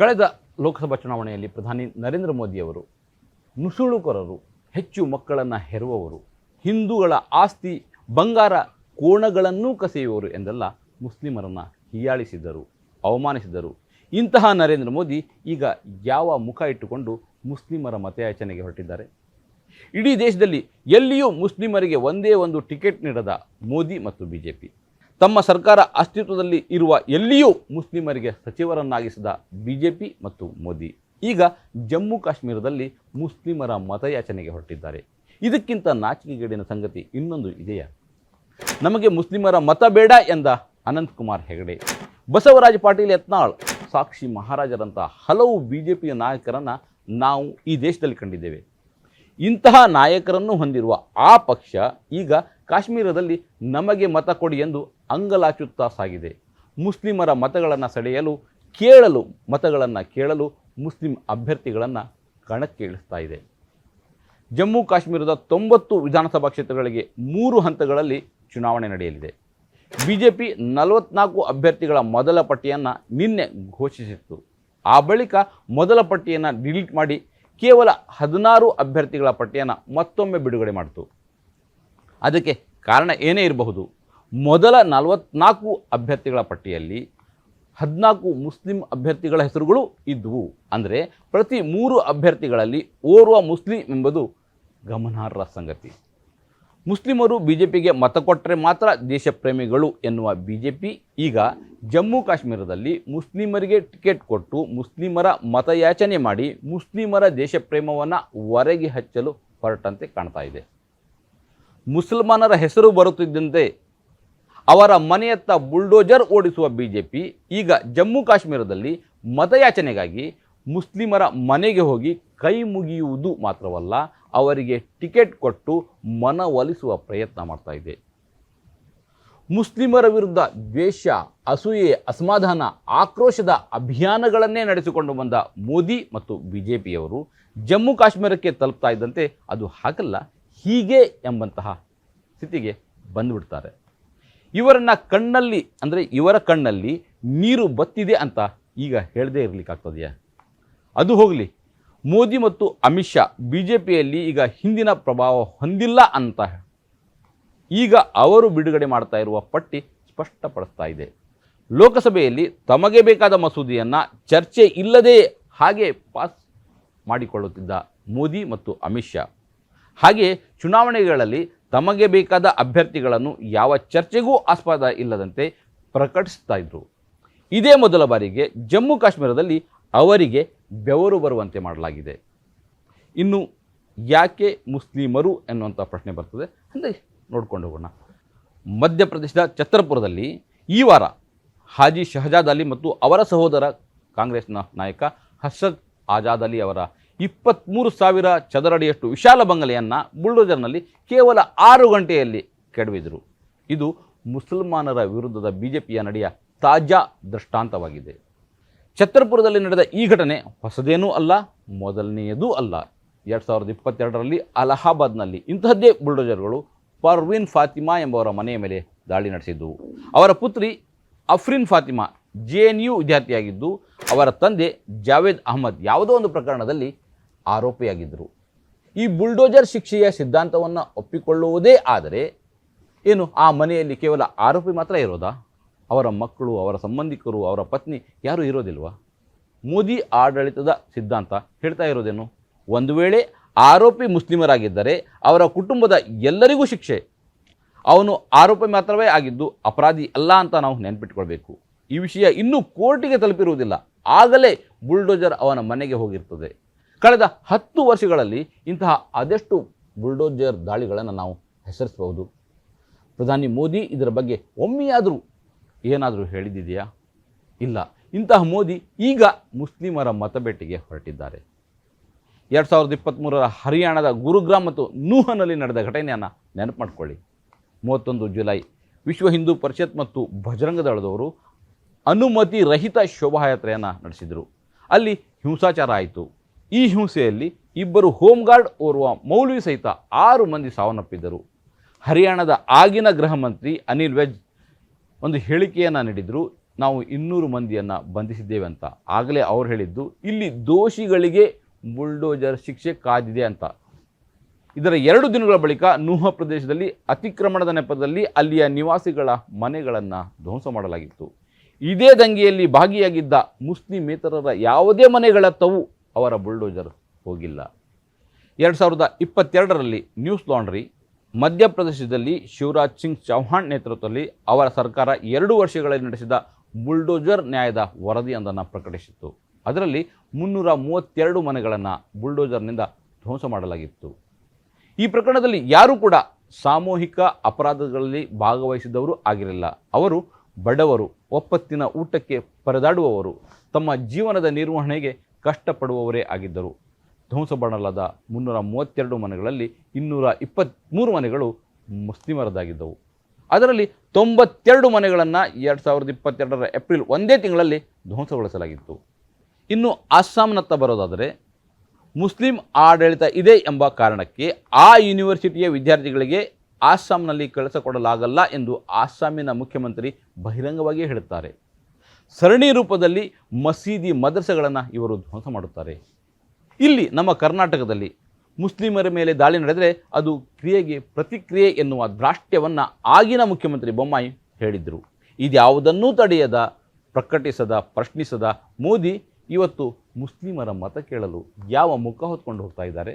ಕಳೆದ ಲೋಕಸಭಾ ಚುನಾವಣೆಯಲ್ಲಿ ಪ್ರಧಾನಿ ನರೇಂದ್ರ ಮೋದಿಯವರು ನುಸುಳುಕೊರರು, ಹೆಚ್ಚು ಮಕ್ಕಳನ್ನು ಹೆರುವವರು, ಹಿಂದೂಗಳ ಆಸ್ತಿ ಬಂಗಾರ ಕೋಣಗಳನ್ನೂ ಕಸೆಯುವರು ಎಂದೆಲ್ಲ ಮುಸ್ಲಿಮರನ್ನು ಹೀಯಾಳಿಸಿದ್ದರು ಅವಮಾನಿಸಿದರು. ಇಂತಹ ನರೇಂದ್ರ ಮೋದಿ ಈಗ ಯಾವ ಮುಖ ಇಟ್ಟುಕೊಂಡು ಮುಸ್ಲಿಮರ ಮತಯಾಚನೆಗೆ ಹೊರಟಿದ್ದಾರೆ? ಇಡೀ ದೇಶದಲ್ಲಿ ಎಲ್ಲಿಯೂ ಮುಸ್ಲಿಮರಿಗೆ ಒಂದೇ ಒಂದು ಟಿಕೆಟ್ ನೀಡದ ಮೋದಿ ಮತ್ತು ಬಿ ಜೆ ಪಿ ತಮ್ಮ ಸರ್ಕಾರ ಅಸ್ತಿತ್ವದಲ್ಲಿ ಇರುವ ಎಲ್ಲಿಯೂ ಮುಸ್ಲಿಮರಿಗೆ ಸಚಿವರನ್ನಾಗಿಸಿದ ಬಿ ಜೆ ಪಿ ಮತ್ತು ಮೋದಿ. ಈಗ ಜಮ್ಮು ಕಾಶ್ಮೀರದಲ್ಲಿ ಮುಸ್ಲಿಮರ ಮತಯಾಚನೆಗೆ ಹೊರಟಿದ್ದಾರೆ. ಇದಕ್ಕಿಂತ ನಾಚಿಕೆಗೇಡಿನ ಸಂಗತಿ ಇನ್ನೊಂದು ಇದೆಯಾ? ನಮಗೆ ಮುಸ್ಲಿಮರ ಮತ ಬೇಡ ಎಂದ ಅನಂತಕುಮಾರ್ ಹೆಗಡೆ. ಬಸವರಾಜ ಪಾಟೀಲ್ ಯತ್ನಾಳ್, ಸಾಕ್ಷಿ ಮಹಾರಾಜರಂಥ ಹಲವು ಬಿ ಜೆ ಪಿಯ ನಾಯಕರನ್ನು ನಾವು ಈ ದೇಶದಲ್ಲಿ ಕಂಡಿದ್ದೇವೆ. ಇಂತಹ ನಾಯಕರನ್ನು ಹೊಂದಿರುವ ಆ ಪಕ್ಷ ಈಗ ಕಾಶ್ಮೀರದಲ್ಲಿ ನಮಗೆ ಮತ ಕೊಡಿ ಎಂದು ಅಂಗಲಾಚುತ್ತಾ ಸಾಗಿದೆ. ಮುಸ್ಲಿಮರ ಮತಗಳನ್ನು ಸೆಳೆಯಲು, ಕೇಳಲು, ಮತಗಳನ್ನು ಕೇಳಲು ಮುಸ್ಲಿಂ ಅಭ್ಯರ್ಥಿಗಳನ್ನು ಕಣಕ್ಕೆ ಇಳಿಸ್ತಾ ಇದೆ. ಜಮ್ಮು ಕಾಶ್ಮೀರದ ತೊಂಬತ್ತು ವಿಧಾನಸಭಾ ಕ್ಷೇತ್ರಗಳಿಗೆ ಮೂರು ಹಂತಗಳಲ್ಲಿ ಚುನಾವಣೆ ನಡೆಯಲಿದೆ. ಬಿ ಜೆ ಪಿ ನಲವತ್ನಾಲ್ಕು ಅಭ್ಯರ್ಥಿಗಳ ಮೊದಲ ಪಟ್ಟಿಯನ್ನು ನಿನ್ನೆ ಘೋಷಿಸಿತ್ತು. ಆ ಬಳಿಕ ಮೊದಲ ಪಟ್ಟಿಯನ್ನು ಡಿಲೀಟ್ ಮಾಡಿ ಕೇವಲ ಹದಿನಾರು ಅಭ್ಯರ್ಥಿಗಳ ಪಟ್ಟಿಯನ್ನು ಮತ್ತೊಮ್ಮೆ ಬಿಡುಗಡೆ ಮಾಡಿತು. ಅದಕ್ಕೆ ಕಾರಣ ಏನೇ ಇರಬಹುದು, ಮೊದಲ ನಲವತ್ನಾಲ್ಕು ಅಭ್ಯರ್ಥಿಗಳ ಪಟ್ಟಿಯಲ್ಲಿ ಹದಿನಾಲ್ಕು ಮುಸ್ಲಿಂ ಅಭ್ಯರ್ಥಿಗಳ ಹೆಸರುಗಳು ಇದ್ದವು ಅಂದರೆ ಪ್ರತಿ ಮೂರು ಅಭ್ಯರ್ಥಿಗಳಲ್ಲಿ ಓರ್ವ ಮುಸ್ಲಿಂ ಎಂಬುದು ಗಮನಾರ್ಹ ಸಂಗತಿ. ಮುಸ್ಲಿಮರು ಬಿ ಜೆ ಪಿಗೆ ಮತ ಕೊಟ್ಟರೆ ಮಾತ್ರ ದೇಶಪ್ರೇಮಿಗಳು ಎನ್ನುವ ಬಿ ಜೆ ಪಿ ಈಗ ಜಮ್ಮು ಕಾಶ್ಮೀರದಲ್ಲಿ ಮುಸ್ಲಿಮರಿಗೆ ಟಿಕೆಟ್ ಕೊಟ್ಟು ಮುಸ್ಲಿಮರ ಮತಯಾಚನೆ ಮಾಡಿ ಮುಸ್ಲಿಮರ ದೇಶಪ್ರೇಮವನ್ನು ಹೊರಗೆ ಹಚ್ಚಲು ಹೊರಟಂತೆ ಕಾಣ್ತಾ ಇದೆ. ಮುಸಲ್ಮಾನರ ಹೆಸರು ಬರುತ್ತಿದ್ದಂತೆ ಅವರ ಮನೆಯತ್ತ ಬುಲ್ಡೋಜರ್ ಓಡಿಸುವ ಬಿ ಜೆ ಪಿ ಈಗ ಜಮ್ಮು ಕಾಶ್ಮೀರದಲ್ಲಿ ಮತಯಾಚನೆಗಾಗಿ ಮುಸ್ಲಿಮರ ಮನೆಗೆ ಹೋಗಿ ಕೈ ಮುಗಿಯುವುದು ಮಾತ್ರವಲ್ಲ, ಅವರಿಗೆ ಟಿಕೆಟ್ ಕೊಟ್ಟು ಮನವೊಲಿಸುವ ಪ್ರಯತ್ನ ಮಾಡ್ತಾ ಇದೆ. ಮುಸ್ಲಿಮರ ವಿರುದ್ಧ ದ್ವೇಷ, ಅಸೂಯೆ, ಅಸಮಾಧಾನ, ಆಕ್ರೋಶದ ಅಭಿಯಾನಗಳನ್ನೇ ನಡೆಸಿಕೊಂಡು ಬಂದ ಮೋದಿ ಮತ್ತು ಬಿ ಜೆ ಪಿಯವರು ಜಮ್ಮು ಕಾಶ್ಮೀರಕ್ಕೆ ತಲುಪ್ತಾ ಇದ್ದಂತೆ ಅದು ಹಾಗಲ್ಲ ಹೀಗೆ ಎಂಬಂತಹ ಸ್ಥಿತಿಗೆ ಬಂದುಬಿಡ್ತಾರೆ. ಇವರನ್ನ ಕಣ್ಣಲ್ಲಿ, ಅಂದರೆ ಇವರ ಕಣ್ಣಲ್ಲಿ ನೀರು ಬತ್ತಿದೆ ಅಂತ ಈಗ ಹೇಳದೇ ಇರಲಿಕ್ಕಾಗ್ತದೆಯಾ ಅದು ಹೋಗಲಿ. ಮೋದಿ ಮತ್ತು ಅಮಿತ್ ಶಾ ಬಿ ಜೆ ಪಿಯಲ್ಲಿ ಈಗ ಹಿಂದಿನ ಪ್ರಭಾವ ಹೊಂದಿಲ್ಲ ಅಂತ ಈಗ ಅವರು ಬಿಡುಗಡೆ ಮಾಡ್ತಾ ಇರುವ ಪಟ್ಟಿ ಸ್ಪಷ್ಟಪಡಿಸ್ತಾ ಇದೆ. ಲೋಕಸಭೆಯಲ್ಲಿ ತಮಗೆ ಬೇಕಾದ ಮಸೂದೆಯನ್ನು ಚರ್ಚೆ ಇಲ್ಲದೆ ಹಾಗೆ ಪಾಸ್ ಮಾಡಿಕೊಳ್ಳುತ್ತಿದ್ದ ಮೋದಿ ಮತ್ತು ಅಮಿತ್ ಶಾ. ಹಾಗೆ ಚುನಾವಣೆಗಳಲ್ಲಿ ತಮಗೆ ಬೇಕಾದ ಅಭ್ಯರ್ಥಿಗಳನ್ನು ಯಾವ ಚರ್ಚೆಗೂ ಆಸ್ಪದ ಇಲ್ಲದಂತೆ ಪ್ರಕಟಿಸ್ತಾ ಇದ್ದರು ಇದೇ ಮೊದಲ ಬಾರಿಗೆ ಜಮ್ಮು ಕಾಶ್ಮೀರದಲ್ಲಿ ಅವರಿಗೆ ಬೆವರು ಬರುವಂತೆ ಮಾಡಲಾಗಿದೆ. ಇನ್ನು ಯಾಕೆ ಮುಸ್ಲಿಮರು ಎನ್ನುವಂಥ ಪ್ರಶ್ನೆ ಬರ್ತದೆ. ಅಂದರೆ ನೋಡ್ಕೊಂಡು ಹೋಗೋಣ. ಮಧ್ಯಪ್ರದೇಶದ ಛತ್ರಪುರದಲ್ಲಿ ಈ ವಾರ ಹಾಜಿ ಶಹಜಾದ್ ಅಲಿ ಮತ್ತು ಅವರ ಸಹೋದರ ಕಾಂಗ್ರೆಸ್ನ ನಾಯಕ ಹರ್ಷದ್ ಆಜಾದ್ ಅಲಿ ಅವರ ಇಪ್ಪತ್ತ್ಮೂರು ಸಾವಿರ ಚದರಡಿಯಷ್ಟು ವಿಶಾಲ ಬಂಗಲೆಯನ್ನು ಬುಲ್ಡೋಜರ್ನಲ್ಲಿ ಕೇವಲ ಆರು ಗಂಟೆಯಲ್ಲಿ ಕೆಡವಿದರು. ಇದು ಮುಸಲ್ಮಾನರ ವಿರುದ್ಧದ ಬಿ ಜೆ ಪಿಯ ನಡೆಯ ತಾಜಾ ದೃಷ್ಟಾಂತವಾಗಿದೆ. ಛತ್ರಪುರದಲ್ಲಿ ನಡೆದ ಈ ಘಟನೆ ಹೊಸದೇನೂ ಅಲ್ಲ, ಮೊದಲನೆಯದೂ ಅಲ್ಲ. ಎರಡು ಸಾವಿರದ ಇಪ್ಪತ್ತೆರಡರಲ್ಲಿ ಅಲಹಾಬಾದ್ನಲ್ಲಿ ಇಂತಹದ್ದೇ ಬುಲ್ಡೋಜರ್ಗಳು ಪರ್ವೀನ್ ಫಾತಿಮಾ ಎಂಬವರ ಮನೆಯ ಮೇಲೆ ದಾಳಿ ನಡೆಸಿದ್ದವು ಅವರ ಪುತ್ರಿ Afreen Fatima J N U ವಿದ್ಯಾರ್ಥಿಯಾಗಿದ್ದು, ಅವರ ತಂದೆ ಜಾವೇದ್ ಅಹಮದ್ ಯಾವುದೋ ಒಂದು ಪ್ರಕರಣದಲ್ಲಿ ಆರೋಪಿಯಾಗಿದ್ದರು. ಈ ಬುಲ್ಡೋಜರ್ ಶಿಕ್ಷೆಯ ಸಿದ್ಧಾಂತವನ್ನು ಒಪ್ಪಿಕೊಳ್ಳುವುದೇ ಆದರೆ ಏನು, ಆ ಮನೆಯಲ್ಲಿ ಕೇವಲ ಆರೋಪಿ ಮಾತ್ರ ಇರೋದಾ? ಅವರ ಮಕ್ಕಳು, ಅವರ ಸಂಬಂಧಿಕರು, ಅವರ ಪತ್ನಿ ಯಾರೂ ಇರೋದಿಲ್ವಾ? ಮೋದಿ ಆಡಳಿತದ ಸಿದ್ಧಾಂತ ಹೇಳ್ತಾ ಇರೋದೇನು? ಒಂದು ವೇಳೆ ಆರೋಪಿ ಮುಸ್ಲಿಮರಾಗಿದ್ದರೆ ಅವರ ಕುಟುಂಬದ ಎಲ್ಲರಿಗೂ ಶಿಕ್ಷೆ. ಅವನು ಆರೋಪಿ ಮಾತ್ರವೇ ಆಗಿದ್ದು ಅಪರಾಧಿ ಅಲ್ಲ ಅಂತ ನಾವು ನೆನ್ಪಿಟ್ಕೊಳ್ಬೇಕು. ಈ ವಿಷಯ ಇನ್ನೂ ಕೋರ್ಟಿಗೆ ತಲುಪಿರುವುದಿಲ್ಲ. ಆಗಲೇ ಬುಲ್ಡೋಜರ್ ಅವನ ಮನೆಗೆ ಹೋಗಿರ್ತದೆ. ಕಳೆದ ಹತ್ತು ವರ್ಷಗಳಲ್ಲಿ ಇಂತಹ ಅದೆಷ್ಟು ಬುಲ್ಡೋಜರ್ ದಾಳಿಗಳನ್ನು ನಾವು ಹೆಸರಿಸಬಹುದು. ಪ್ರಧಾನಿ ಮೋದಿ ಇದರ ಬಗ್ಗೆ ಒಮ್ಮೆಯಾದರೂ ಏನಾದರೂ ಹೇಳಿದ್ದಿದೆಯಾ ಇಲ್ಲ. ಇಂತಹ ಮೋದಿ ಈಗ ಮುಸ್ಲಿಮರ ಮತಬೇಟೆಗೆ ಹೊರಟಿದ್ದಾರೆ. ಎರಡು ಸಾವಿರದ ಇಪ್ಪತ್ತ್ಮೂರರ ಹರಿಯಾಣದ ಗುರುಗ್ರಾಮ್ ಮತ್ತು ನೂಹನಲ್ಲಿ ನಡೆದ ಘಟನೆಯನ್ನು ನೆನಪು ಮಾಡಿಕೊಳ್ಳಿ ಮೂವತ್ತೊಂದು ಜುಲೈ ವಿಶ್ವ ಹಿಂದೂ ಪರಿಷತ್ ಮತ್ತು ಬಜರಂಗ ದಳದವರು ಅನುಮತಿ ರಹಿತ ಶೋಭಾಯಾತ್ರೆಯನ್ನು ನಡೆಸಿದರು. ಅಲ್ಲಿ ಹಿಂಸಾಚಾರ ಆಯಿತು. ಈ ಹಿಂಸೆಯಲ್ಲಿ ಇಬ್ಬರು ಹೋಮ್ ಗಾರ್ಡ್ ಓರ್ವ ಮೌಲ್ವಿ ಸಹಿತ ಆರು ಮಂದಿ ಸಾವನ್ನಪ್ಪಿದ್ದರು. ಹರಿಯಾಣದ ಆಗಿನ ಗೃಹ ಮಂತ್ರಿ ಅನಿಲ್ ವೆಜ್ ಒಂದು ಹೇಳಿಕೆಯನ್ನು ನೀಡಿದರು, ನಾವು ಇನ್ನೂರು ಮಂದಿಯನ್ನು ಬಂಧಿಸಿದ್ದೇವೆ ಅಂತ. ಆಗಲೇ ಅವ್ರು ಹೇಳಿದ್ದು, ಇಲ್ಲಿ ದೋಷಿಗಳಿಗೆ ಬುಲ್ಡೋಜರ್ ಶಿಕ್ಷೆ ಕಾದಿದೆ ಅಂತ. ಇದರ ಎರಡು ದಿನಗಳ ಬಳಿಕ ನೂಹ ಪ್ರದೇಶದಲ್ಲಿ ಅತಿಕ್ರಮಣದ ನೆಪದಲ್ಲಿ ಅಲ್ಲಿಯ ನಿವಾಸಿಗಳ ಮನೆಗಳನ್ನು ಧ್ವಂಸ ಮಾಡಲಾಗಿತ್ತು. ಇದೇ ದಂಗೆಯಲ್ಲಿ ಭಾಗಿಯಾಗಿದ್ದ ಮುಸ್ಲಿಮೇತರರ ಯಾವುದೇ ಮನೆಗಳತ್ತವೂ ಅವರ ಬುಲ್ಡೋಜರ್ ಹೋಗಿಲ್ಲ. ಎರಡು ಸಾವಿರದ ಇಪ್ಪತ್ತೆರಡರಲ್ಲಿ ನ್ಯೂಸ್ ಲಾಂಡ್ರಿ, ಮಧ್ಯಪ್ರದೇಶದಲ್ಲಿ ಶಿವರಾಜ್ ಸಿಂಗ್ ಚೌಹಾಣ್ ನೇತೃತ್ವದಲ್ಲಿ ಅವರ ಸರ್ಕಾರ ಎರಡು ವರ್ಷಗಳಲ್ಲಿ ನಡೆಸಿದ ಬುಲ್ಡೋಜರ್ ನ್ಯಾಯದ ವರದಿಯೊಂದನ್ನು ಪ್ರಕಟಿಸಿತ್ತು. ಅದರಲ್ಲಿ ಮುನ್ನೂರ ಮೂವತ್ತೆರಡು ಮನೆಗಳನ್ನು ಬುಲ್ಡೋಜರ್ನಿಂದ ಧ್ವಂಸ ಮಾಡಲಾಗಿತ್ತು. ಈ ಪ್ರಕರಣದಲ್ಲಿ ಯಾರೂ ಕೂಡ ಸಾಮೂಹಿಕ ಅಪರಾಧಗಳಲ್ಲಿ ಭಾಗವಹಿಸಿದವರು ಆಗಿರಲಿಲ್ಲ. ಅವರು ಬಡವರು, ಒಪ್ಪತ್ತಿನ ಊಟಕ್ಕೆ ಪರದಾಡುವವರು, ತಮ್ಮ ಜೀವನದ ನಿರ್ವಹಣೆಗೆ ಕಷ್ಟಪಡುವವರೇ ಆಗಿದ್ದರು. ಧ್ವಂಸ ಮಾಡಲಾದ ಮುನ್ನೂರ ಮೂವತ್ತೆರಡು ಮನೆಗಳಲ್ಲಿ ಇನ್ನೂರ ಇಪ್ಪತ್ತ್ಮೂರು ಮನೆಗಳು ಮುಸ್ಲಿಮರದಾಗಿದ್ದವು ಅದರಲ್ಲಿ ತೊಂಬತ್ತೆರಡು ಮನೆಗಳನ್ನು ಎರಡು ಸಾವಿರದ ಇಪ್ಪತ್ತೆರಡರ ಏಪ್ರಿಲ್ ಒಂದೇ ತಿಂಗಳಲ್ಲಿ ಧ್ವಂಸಗೊಳಿಸಲಾಗಿತ್ತು. ಇನ್ನು ಅಸ್ಸಾಂನತ್ತ ಬರೋದಾದರೆ ಮುಸ್ಲಿಂ ಆಡಳಿತ ಇದೆ ಎಂಬ ಕಾರಣಕ್ಕೆ ಆ ಯೂನಿವರ್ಸಿಟಿಯ ವಿದ್ಯಾರ್ಥಿಗಳಿಗೆ ಆಸ್ಸಾಂನಲ್ಲಿ ಕೆಲಸ ಕೊಡಲಾಗಲ್ಲ ಎಂದು ಆಸ್ಸಾಮಿನ ಮುಖ್ಯಮಂತ್ರಿ ಬಹಿರಂಗವಾಗಿಯೇ ಹೇಳುತ್ತಾರೆ. ಸರಣಿ ರೂಪದಲ್ಲಿ ಮಸೀದಿ ಮದರ್ಸಗಳನ್ನು ಇವರು ಧ್ವಂಸ ಮಾಡುತ್ತಾರೆ. ಇಲ್ಲಿ ನಮ್ಮ ಕರ್ನಾಟಕದಲ್ಲಿ ಮುಸ್ಲಿಮರ ಮೇಲೆ ದಾಳಿ ನಡೆದರೆ ಅದು ಕ್ರಿಯೆಗೆ ಪ್ರತಿಕ್ರಿಯೆ ಎನ್ನುವ ದ್ರಾಷ್ಟ್ಯವನ್ನು ಆಗಿನ ಮುಖ್ಯಮಂತ್ರಿ ಬೊಮ್ಮಾಯಿ ಹೇಳಿದರು. ಇದ್ಯಾವುದನ್ನೂ ತಡೆಯದ, ಪ್ರಕಟಿಸದ, ಪ್ರಶ್ನಿಸದ ಮೋದಿ ಇವತ್ತು ಮುಸ್ಲಿಮರ ಮತ ಕೇಳಲು ಯಾವ ಮುಖ ಹೊತ್ಕೊಂಡು ಹೋಗ್ತಾ ಇದ್ದಾರೆ?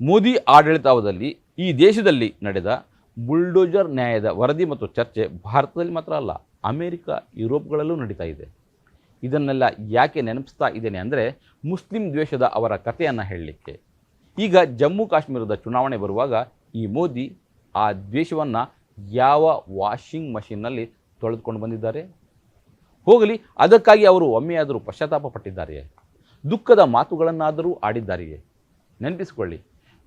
ಮೋದಿ ಆಡಳಿತಾವಧಿಯಲ್ಲಿ ಈ ದೇಶದಲ್ಲಿ ನಡೆದ ಬುಲ್ಡೋಜರ್ ನ್ಯಾಯದ ವರದಿ ಮತ್ತು ಚರ್ಚೆ ಭಾರತದಲ್ಲಿ ಮಾತ್ರ ಅಲ್ಲ ಅಮೆರಿಕ, ಯುರೋಪ್ಗಳಲ್ಲೂ ನಡೀತಾ ಇದೆ. ಇದನ್ನೆಲ್ಲ ಯಾಕೆ ನೆನಪಿಸ್ತಾ ಇದ್ದೇನೆ ಅಂದರೆ ಮುಸ್ಲಿಂ ದ್ವೇಷದ ಅವರ ಕಥೆಯನ್ನು ಹೇಳಲಿಕ್ಕೆ. ಈಗ ಜಮ್ಮು ಕಾಶ್ಮೀರದ ಚುನಾವಣೆ ಬರುವಾಗ ಈ ಮೋದಿ ಆ ದ್ವೇಷವನ್ನು ಯಾವ ವಾಷಿಂಗ್ ಮಷಿನ್ನಲ್ಲಿ ತೊಳೆದುಕೊಂಡು ಬಂದಿದ್ದಾರೆ? ಹೋಗಲಿ, ಅದಕ್ಕಾಗಿ ಅವರು ಒಮ್ಮೆಯಾದರೂ ಪಶ್ಚಾತ್ತಾಪ ಪಟ್ಟಿದ್ದಾರೆಯೇ? ದುಃಖದ ಮಾತುಗಳನ್ನಾದರೂ ಆಡಿದ್ದಾರೆಯೇ? ನೆನಪಿಸಿಕೊಳ್ಳಿ,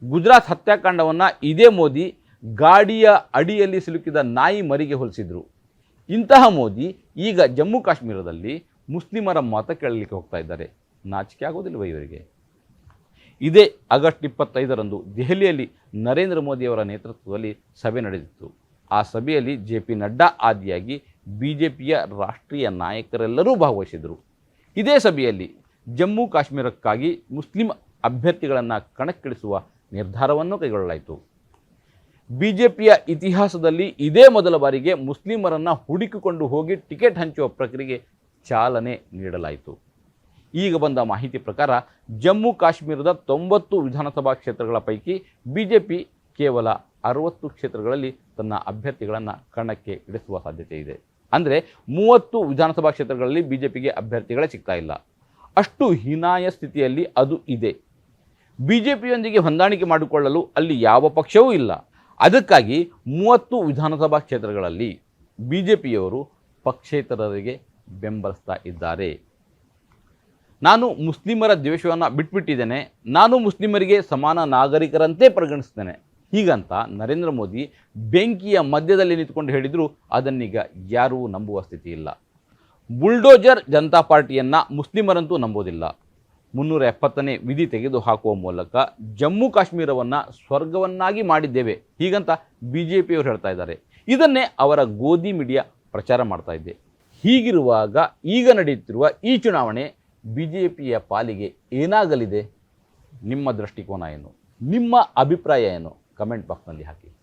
ಗುಜರಾತ್ ಹತ್ಯಾಕಾಂಡವನ್ನು ಇದೇ ಮೋದಿ ಗಾಡಿಯ ಅಡಿಯಲ್ಲಿ ಸಿಲುಕಿದ ನಾಯಿ ಮರಿಗೆ ಹೋಲಿಸಿದ್ರು. ಇಂತಹ ಮೋದಿ ಈಗ ಜಮ್ಮು ಕಾಶ್ಮೀರದಲ್ಲಿ ಮುಸ್ಲಿಮರ ಮತ ಕೇಳಲಿಕ್ಕೆ ಹೋಗ್ತಾ ಇದ್ದಾರೆ. ನಾಚಿಕೆ ಆಗೋದಿಲ್ವ ಇವರಿಗೆ? ಇದೇ ಆಗಸ್ಟ್ ಇಪ್ಪತ್ತೈದರಂದು ದೆಹಲಿಯಲ್ಲಿ ನರೇಂದ್ರ ಮೋದಿಯವರ ನೇತೃತ್ವದಲ್ಲಿ ಸಭೆ ನಡೆದಿತ್ತು. ಆ ಸಭೆಯಲ್ಲಿ ಜೆ ಪಿ ನಡ್ಡಾ ಆದಿಯಾಗಿ ಬಿ ಜೆ ಪಿಯ ರಾಷ್ಟ್ರೀಯ ನಾಯಕರೆಲ್ಲರೂ ಭಾಗವಹಿಸಿದರು ಇದೇ ಸಭೆಯಲ್ಲಿ ಜಮ್ಮು ಕಾಶ್ಮೀರಕ್ಕಾಗಿ ಮುಸ್ಲಿಂ ಅಭ್ಯರ್ಥಿಗಳನ್ನು ಕಣಕ್ಕಿಳಿಸುವ ನಿರ್ಧಾರವನ್ನು ಕೈಗೊಳ್ಳಲಾಯಿತು. ಬಿ ಜೆ ಪಿಯ ಇತಿಹಾಸದಲ್ಲಿ ಇದೇ ಮೊದಲ ಬಾರಿಗೆ ಮುಸ್ಲಿಮರನ್ನು ಹುಡುಕಿಕೊಂಡು ಹೋಗಿ ಟಿಕೆಟ್ ಹಂಚುವ ಪ್ರಕ್ರಿಯೆಗೆ ಚಾಲನೆ ನೀಡಲಾಯಿತು. ಈಗ ಬಂದ ಮಾಹಿತಿ ಪ್ರಕಾರ ಜಮ್ಮು ಕಾಶ್ಮೀರದ ತೊಂಬತ್ತು ವಿಧಾನಸಭಾ ಕ್ಷೇತ್ರಗಳ ಪೈಕಿ ಬಿ ಜೆ ಪಿ ಕೇವಲ ಅರವತ್ತು ಕ್ಷೇತ್ರಗಳಲ್ಲಿ ತನ್ನ ಅಭ್ಯರ್ಥಿಗಳನ್ನು ಕಣಕ್ಕೆ ಇಳಿಸುವ ಸಾಧ್ಯತೆ ಇದೆ. ಅಂದರೆ ಮೂವತ್ತು ವಿಧಾನಸಭಾ ಕ್ಷೇತ್ರಗಳಲ್ಲಿ ಬಿ ಜೆ ಪಿಗೆ ಅಭ್ಯರ್ಥಿಗಳೇ ಸಿಗ್ತಾ ಇಲ್ಲ. ಅಷ್ಟು ಹೀನಾಯ ಸ್ಥಿತಿಯಲ್ಲಿ ಅದು ಇದೆ. ಬಿ ಜೆ ಪಿಯೊಂದಿಗೆ ಹೊಂದಾಣಿಕೆ ಮಾಡಿಕೊಳ್ಳಲು ಅಲ್ಲಿ ಯಾವ ಪಕ್ಷವೂ ಇಲ್ಲ. ಅದಕ್ಕಾಗಿ ಮೂವತ್ತು ವಿಧಾನಸಭಾ ಕ್ಷೇತ್ರಗಳಲ್ಲಿ ಬಿ ಜೆ ಪಿಯವರು ಪಕ್ಷೇತರರಿಗೆ ಬೆಂಬಲಿಸ್ತಾ ಇದ್ದಾರೆ. ನಾನು ಮುಸ್ಲಿಮರ ದ್ವೇಷವನ್ನು ಬಿಟ್ಬಿಟ್ಟಿದ್ದೇನೆ. ನಾನು ಮುಸ್ಲಿಮರಿಗೆ ಸಮಾನ ನಾಗರಿಕರಂತೆ ಪರಿಗಣಿಸ್ತೇನೆ. ಹೀಗಂತ ನರೇಂದ್ರ ಮೋದಿ ಬೆಂಕಿಯ ಮಧ್ಯದಲ್ಲಿ ನಿಂತ್ಕೊಂಡು ಹೇಳಿದರೂ, ಅದನ್ನೀಗ ಯಾರೂ ನಂಬುವ ಸ್ಥಿತಿ ಇಲ್ಲ ಬುಲ್ಡೋಜರ್ ಜನತಾ ಪಾರ್ಟಿಯನ್ನು ಮುಸ್ಲಿಮರಂತೂ ನಂಬೋದಿಲ್ಲ. ಮುನ್ನೂರ ಎಪ್ಪತ್ತನೇ ವಿಧಿ ತೆಗೆದುಹಾಕುವ ಮೂಲಕ ಜಮ್ಮು ಕಾಶ್ಮೀರವನ್ನು ಸ್ವರ್ಗವನ್ನಾಗಿ ಮಾಡಿದ್ದೇವೆ. ಹೀಗಂತ ಬಿ ಜೆ ಪಿಯವರು ಹೇಳ್ತಾ ಇದ್ದಾರೆ. ಇದನ್ನೇ ಅವರ ಗೋಧಿ ಮೀಡಿಯಾ ಪ್ರಚಾರ ಮಾಡ್ತಾ ಇದೆ. ಹೀಗಿರುವಾಗ ಈಗ ನಡೆಯುತ್ತಿರುವ ಈ ಚುನಾವಣೆ ಬಿ ಜೆ ಪಿಯ ಪಾಲಿಗೆ ಏನಾಗಲಿದೆ? ನಿಮ್ಮ ದೃಷ್ಟಿಕೋನ ಏನು? ನಿಮ್ಮ ಅಭಿಪ್ರಾಯ ಏನು? ಕಮೆಂಟ್ ಬಾಕ್ಸ್ನಲ್ಲಿ ಹಾಕಿ.